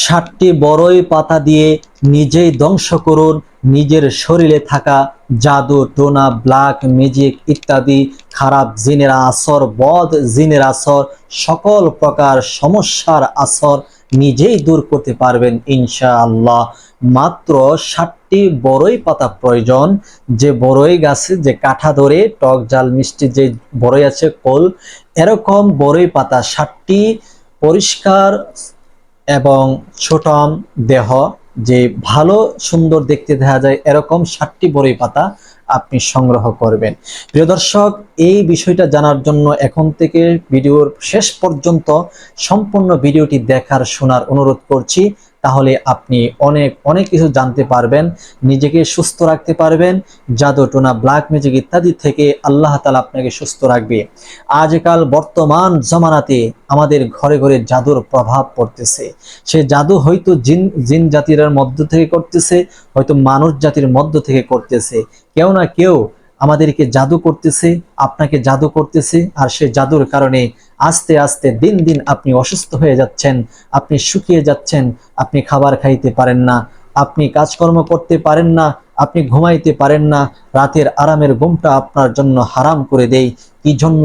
ষাটটি বড়ই পাতা দিয়ে নিজেই ধ্বংস করুন, নিজের শরীরে থাকা জাদু, টোনা, ব্ল্যাক ম্যাজিক ইত্যাদি খারাপ জিনের আসর, বদ জিনের আসর, সকল প্রকার সমস্যার আসর নিজেই দূর করতে পারবেন ইনশাআল্লাহ। মাত্র ষাটটি বড়ই পাতা প্রয়োজন, যে বড়ই গাছে, যে কাঠা ধরে, টক জাল, মিষ্টি, যে বড়ই আছে, কোল, এরকম বড়ই পাতা ষাটটি পরিষ্কার এবং ছোটম দেহ যে ভালো সুন্দর দেখতে দেখা যায় এরকম সাতটি বড়ই পাতা আপনি সংগ্রহ করবেন। প্রিয় দর্শক, এই বিষয়টা জানার জন্য এখন থেকে ভিডিওর শেষ পর্যন্ত সম্পূর্ণ ভিডিওটি দেখার শোনার অনুরোধ করছি। তাহলে আপনি অনেক অনেক কিছু জানতে পারবেন, নিজেকে সুস্থ রাখতে পারবেন, জাদু টোনা ব্ল্যাক ম্যাজিক ইত্যাদি থেকে আল্লাহ তালা আপনাকে সুস্থ রাখবে। আজকাল বর্তমান জমানাতে আমাদের ঘরে ঘরে জাদুর প্রভাব পড়তেছে। সে জাদু হয়তো জিন জিন জাতির মধ্য থেকে করতেছে, হয়তো মানুষ জাতির মধ্য থেকে করতেছে। কেউ না কেউ আমাদেরকে জাদু করতেছে, আপনাকে জাদু করতেছে, আর সে জাদুর কারণে আস্তে আস্তে দিন দিন আপনি অসুস্থ হয়ে যাচ্ছেন, আপনি শুকিয়ে যাচ্ছেন, আপনি খাবার খাইতে পারেন না, আপনি কাজকর্ম করতে পারেন না, আপনি ঘুমাইতে পারেন না, রাতের আরামের ঘুমটা আপনার জন্য হারাম করে দেয়। কি জন্য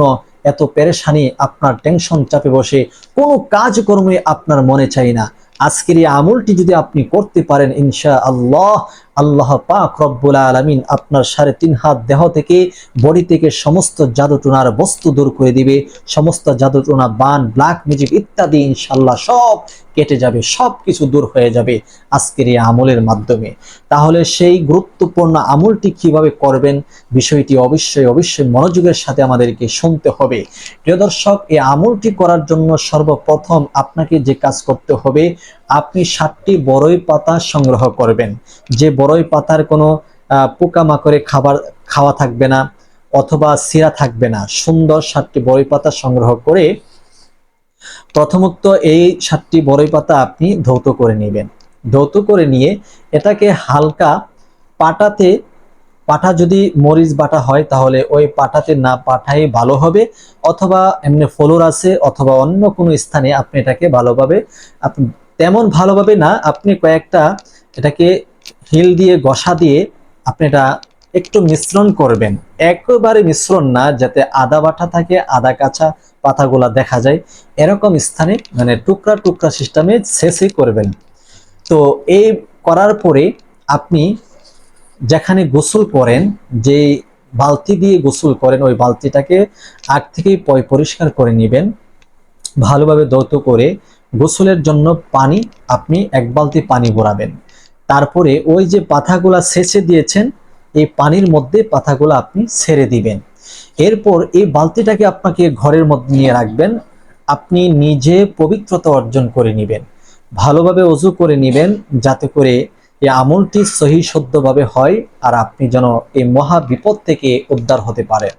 এত পেরেশানি আপনার টেনশন চাপে বসে? কোনো কাজকর্মে আপনার মনে চাই না। আজকের এই আমলটি যদি আপনি করতে পারেন ইনশা আল্লাহ আল্লাহ পাক রব্বুল আলমিন আপনার সাড়ে তিন হাত দেহ থেকে বডি থেকে সমস্ত জাদুটোনার বস্তু দূর করে দিবে। সমস্ত জাদুটোনা, বান, ব্ল্যাক ম্যাজিক ইত্যাদি ইনশাল্লাহ সব কেটে যাবে সব কিছু দূর হয়ে যাবে আজকের এই আমলের মাধ্যমে। তাহলে সেই গুরুত্বপূর্ণ আমলটি কীভাবে করবেন, বিষয়টি অবশ্যই অবশ্যই মনোযোগের সাথে আমাদেরকে শুনতে হবে। প্রিয় দর্শক, এই আমলটি করার জন্য সর্বপ্রথম আপনাকে যে কাজ করতে হবে, আপনি সাতটি বড়ই পাতা সংগ্রহ করবেন। যে বড়ই পাতার কোনো পোকামাকড়ে খাবার খাওয়া থাকবে না অথবা সিরা থাকবে না। সুন্দর সাতটি বড়ই পাতা সংগ্রহ করে প্রথমত এই সাতটি বড়ই পাতা আপনি ধৌত করে নেবেন। ধৌত করে নিয়ে এটাকে হালকা পাটাতে, পাটা যদি মরিচ বাটা হয় তাহলে ওই পাটাতে না পাঠাই ভালো হবে অথবা এমনি ফলোর আছে অথবা অন্য কোনো স্থানে আপনি এটাকে ভালোভাবে, আপনি তেমন ভালোভাবে না, আপনি কয়েকটা এটাকে হিল দিয়ে গসা দিয়ে আপনি এটা একটু মিশ্রণ করবেন। একেবারে মিশ্রণ না, যাতে আদা বাটা থাকে, আদা কাঁচা পাতাগুলা দেখা যায়। এরকম স্থানে মানে টুকরা টুকরা সিস্টেমে শেষে করবেন। তো এই করার পরে আপনি যেখানে গোসল করেন যে বালতি দিয়ে গোসল করেন, ওই বালতিটাকে আগ থেকেই পরিষ্কার করে নেবেন। ভালোভাবে দৌত করে গোসলের জন্য পানি, আপনি এক বালতি পানি ভরাবেন তারপরে ওই যে পাতাগুলা সেচে দিয়েছেন, এই পানির মধ্যে পাতাগুলো আপনি ছেড়ে দিবেন। এরপর এই বালতিটাকে আপনাকে ঘরের মধ্যে নিয়ে রাখবেন। আপনি নিজে পবিত্রতা অর্জন করে নেবেন। ভালোভাবে অজু করে নেবেন যাতে করে এই আমলটি সহি শুদ্ধভাবে হয় আর আপনি যেন এই মহা বিপদ থেকে উদ্ধার হতে পারেন।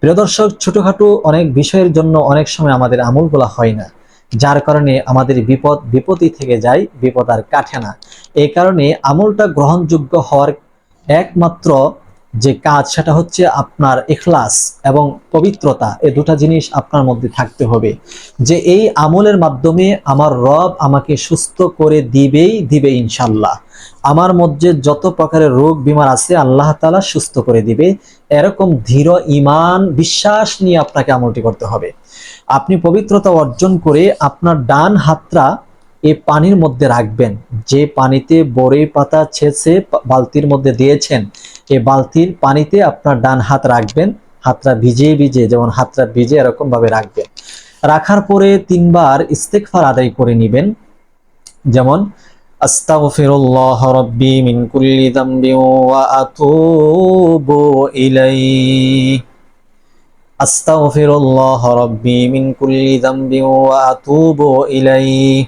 প্রিয় দর্শক, ছোটখাটো অনেক বিষয়ের জন্য অনেক সময় আমাদের আমলগুলা হয় না। যার কারণে আমাদের বিপদ বিপত্তি থেকে যায়, বিপদ আর কাটে না। এই কারণে আমলটা গ্রহণযোগ্য হওয়ার একমাত্র যে কাজ, সেটা হচ্ছে আপনার এখলাস এবং পবিত্রতা। এই দুটা জিনিস আপনার মধ্যে থাকতে হবে। যে এই আমলের মাধ্যমে আমার রব আমাকে সুস্থ করে দিবেই, দিবে ইনশাল্লাহ আমার মধ্যে যত প্রকারের রোগ বিমার আছে, আল্লাহ তালা সুস্থ করে দিবে। এরকম ধীর ইমান বিশ্বাস নিয়ে আপনাকে আমলটি করতে হবে। আপনি পবিত্রতা অর্জন করে আপনার ডান হাতটা এই পানির মধ্যে রাখবেন। যে পানিতে বড়ে পাতা ছেঁচে বালতির মধ্যে দিয়েছেন এই বালতির পানিতে আপনার ডান হাত রাখবেন। হাতটা ভিজে ভিজে যেমন হাতটা ভিজে এরকম ভাবে রাখবেন। রাখার পরে তিনবার ইস্তেকফার আদায় করে নেবেন। যেমন, আস্তাগফিরুল্লাহ রাব্বি মিন কুল্লি যামবি ওয়া আতুবু ইলাইহি। আস্তাগফিরুল্লাহ রাব্বি মিন কুল্লি যামবি ওয়া আতুবু ইলাইহি।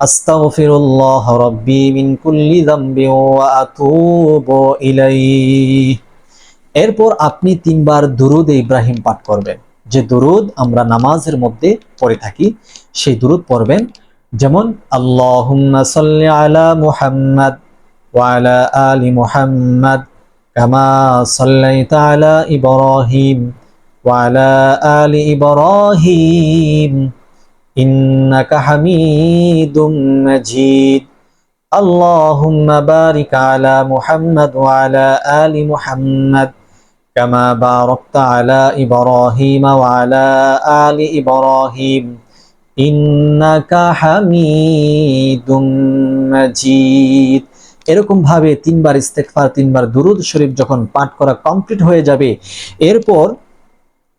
আস্তাগফিরুল্লাহ রাব্বি মিন কুল্লি যামবি ওয়া আতুবু ইলাইহি। এরপর আপনি তিনবার দুরুদ ইব্রাহিম পাঠ করবেন। যে দুরুদ আমরা নামাজের মধ্যে পড়ে থাকি, সেই দুরুদ পড়বেন যেমন, আল্লাহুম্মা সাল্লি আলা মুহাম্মাদ ওয়া আলা আলি মুহাম্মাদ কামা সাল্লাইতা আলা ইব্রাহিম ওয়া আলা আলি ইব্রাহিম إنك حميد مجيد اللهم بارك على محمد وعلى آل محمد كما باركت على إبراهيم وعلى آل إبراهيم إنك حميد مجيد এরকম ভাবে তিনবার ইস্তেকফার তিনবার দুরুদ শরীফ যখন পাঠ করা কমপ্লিট হয়ে যাবে এরপর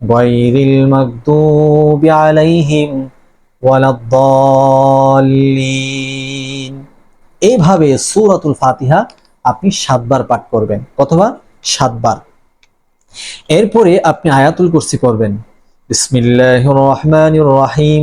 غير المغضوب عليهم ولا الضالين এইভাবে সূরাতুল ফাতিহা আপনি সাতবার পাঠ করবেন অথবা সাতবার এরপরে আপনি আয়াতুল কুরসি করবেন বিসমিল্লাহির রহমানির রহিম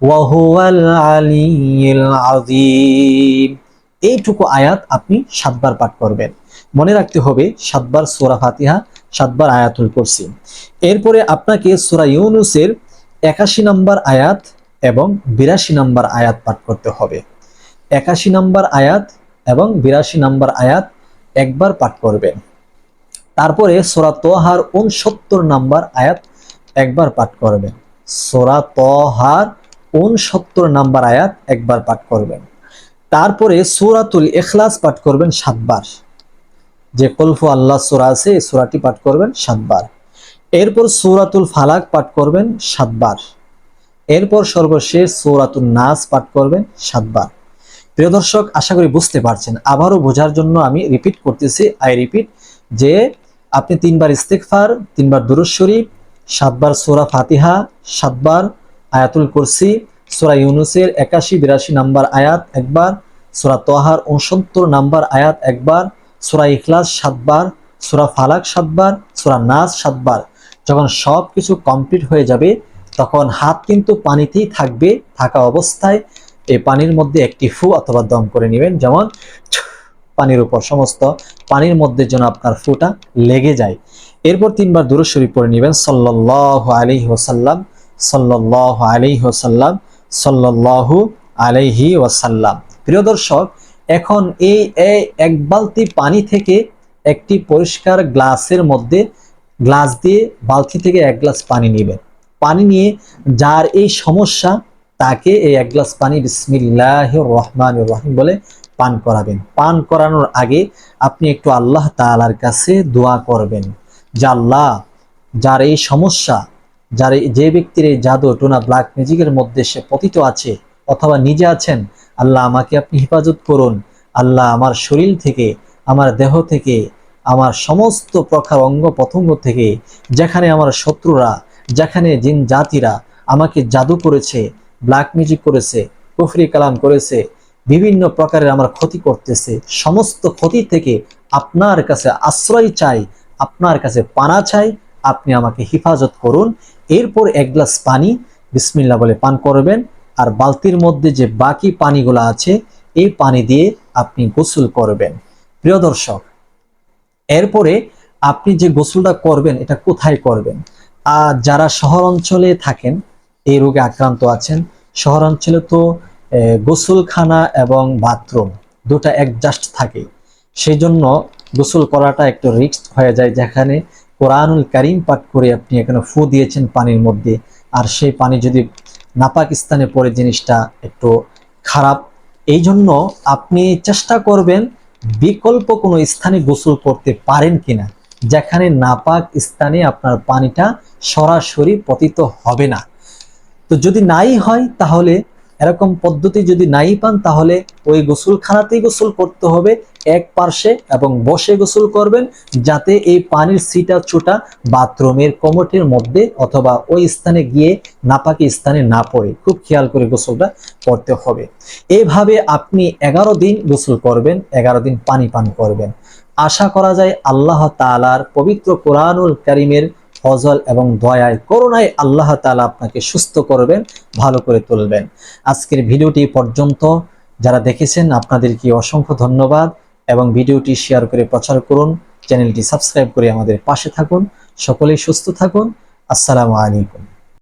ওয়াহুয়াল আলিল আজিম এইটুকু আয়াত আপনি সাতবার পাঠ করবেন। মনে রাখতে হবে, সাতবার সোরা ফাতিহা, সাতবার আয়াতুল করছি এরপরে আপনাকে সোরা ইউনুসের একাশি নম্বর আয়াত এবং বিরাশি নম্বর আয়াত পাঠ করতে হবে। একাশি নম্বর আয়াত এবং বিরাশি নম্বর আয়াত একবার পাঠ করবেন। তারপরে সোরা তোহার উনসত্তর নম্বর আয়াত একবার পাঠ করবেন। সোরা তহার উনসত্তর নাম্বার আয়াত একবার পাঠ করবেন। তারপরে সুরাতুল এখলাস পাঠ করবেন সাতবার। যে কলফু আল্লাহ সুরা আছে, এই সুরাটি পাঠ করবেন সাতবার। এরপর সুরাতুল ফালাক পাঠ করবেন সাতবার। এরপর সর্বশেষ সৌরাতুল নাস পাঠ করবেন সাতবার। প্রিয় দর্শক, আশা করি বুঝতে পারছেন। আবারও বোঝার জন্য আমি রিপিট করতেছি আই রিপিট যে আপনি তিনবার ইস্তেকফার তিনবার দুরুদ শরীফ, সাতবার সোরা ফাতিহা, সাতবার আয়াতুল কুরসি, সোরা ইউনুসের একাশি, বিরাশি নাম্বার আয়াত একবার, সোরা তোহার উনসত্তর নাম্বার আয়াত একবার, সোরা ইখলাস সাতবার, সোরা ফালাক সাতবার, সোরা নাস সাতবার। যখন সব কিছু কমপ্লিট হয়ে যাবে, তখন হাত কিন্তু পানিতেই থাকবে, থাকা অবস্থায় এই পানির মধ্যে একটি ফু অথবা দম করে নেবেন। যেমন পানির উপর সমস্ত পানির মধ্যে যেন আপনার ফুটা লেগে যায়। এরপর তিনবার দূর শরীফ পরে নেবেন সাল্লাহ আলহি ওসাল্লাম সাল্লাহ আলহি ওসাল্লাম সাল্লাহু আলাইহি ওয়াসাল্লাম। প্রিয় দর্শক, এখন এই এই এক বালতি পানি থেকে একটি পরিষ্কার গ্লাসের মধ্যে গ্লাস দিয়ে বালতি থেকে এক গ্লাস পানি নেবেন। পানি নিয়ে যার এই সমস্যা, তাকে এই এক গ্লাস পানি বিসমিল্লাহ রহমান রহিম বলে পান করাবেন। পান করানোর আগে আপনি একটু আল্লাহ তালার কাছে দোয়া করবেন যে, আল্লাহ, যার এই সমস্যা যার যে ব্যক্তির এই জাদু, টোনা ব্ল্যাক ম্যাজিকের মধ্যে সে পতিত আছে অথবা নিজে আছেন, আল্লাহ আমাকে আপনি হেফাজত করুন। আল্লাহ আমার শরীর থেকে, আমার দেহ থেকে, আমার সমস্ত প্রকার অঙ্গ প্রত্যঙ্গ থেকে, যেখানে আমার শত্রুরা, যেখানে জিন জাতিরা আমাকে জাদু করেছে ব্ল্যাক ম্যাজিক করেছে, কুফরি কালাম করেছে, বিভিন্ন প্রকারের আমার ক্ষতি করতেছে, সমস্ত ক্ষতি থেকে আপনার কাছে আশ্রয় চাই, আপনার কাছে পানা চাই, আপনি আমাকে হেফাজত করুন। এরপর এক গ্লাস পানি বিসমিল্লা বলে পান করবেন। আর বালতির মধ্যে যে বাকি পানিগুলো আছে, এই পানি দিয়ে আপনি গোসল করবেন। প্রিয় দর্শক, এরপরে আপনি যে গোসলটা করবেন, এটা কোথায় করবেন? আর যারা শহর অঞ্চলে থাকেন, এই রোগে আক্রান্ত আছেন শহর অঞ্চলে তো গোসলখানা এবং বাথরুম দুটা অ্যাডজাস্ট থাকে। সেই জন্য গোসল করাটা একটু রিস্ক হয়ে যায় যেখানে কোরআনুল কারিম পাঠ করে আপনি এখানে ফু দিয়েছেন পানির মধ্যে। আর সেই পানি যদি নাপাক স্থানে পড়ে জিনিসটা একটু খারাপ, এই জন্য আপনি চেষ্টা করবেন বিকল্প কোনো স্থানে গোসল করতে পারেন কিনা, যেখানে নাপাক স্থানে আপনার পানিটা সরাসরি পতিত হবে না। তো যদি নাই হয় তাহলে এরকম পদ্ধতি যদি নাই পান তাহলে ওই গোসলখানাতেই গোসল করতে হবে। এক পার্শ্বে এবং বসে গোসল করবেন যাতে এই পানির সিটা চুটা বাথরুমের কমোটের মধ্যে অথবা ওই স্থানে গিয়ে নাপাকি স্থানে না পড়ে। খুব খেয়াল করে গোসলটা করতে হবে। এইভাবে আপনি এগারো দিন গোসল করবেন, এগারো দিন পানি পান করবেন। আশা করা যায় আল্লাহ তাআলার পবিত্র কোরআনুল কারিমের ফজল এবং দয়ায়, করুণায় আল্লাহ তাআলা আপনাকে সুস্থ করবেন, ভালো করে তুলবেন। আজকের ভিডিওটি পর্যন্ত যারা দেখেছেন, আপনাদেরকে অসংখ্য ধন্যবাদ। এবং ভিডিওটি শেয়ার করে প্রচার করুন। চ্যানেলটি সাবস্ক্রাইব করে আমাদের পাশে থাকুন। সকলেই সুস্থ থাকুন। আসসালামু আলাইকুম।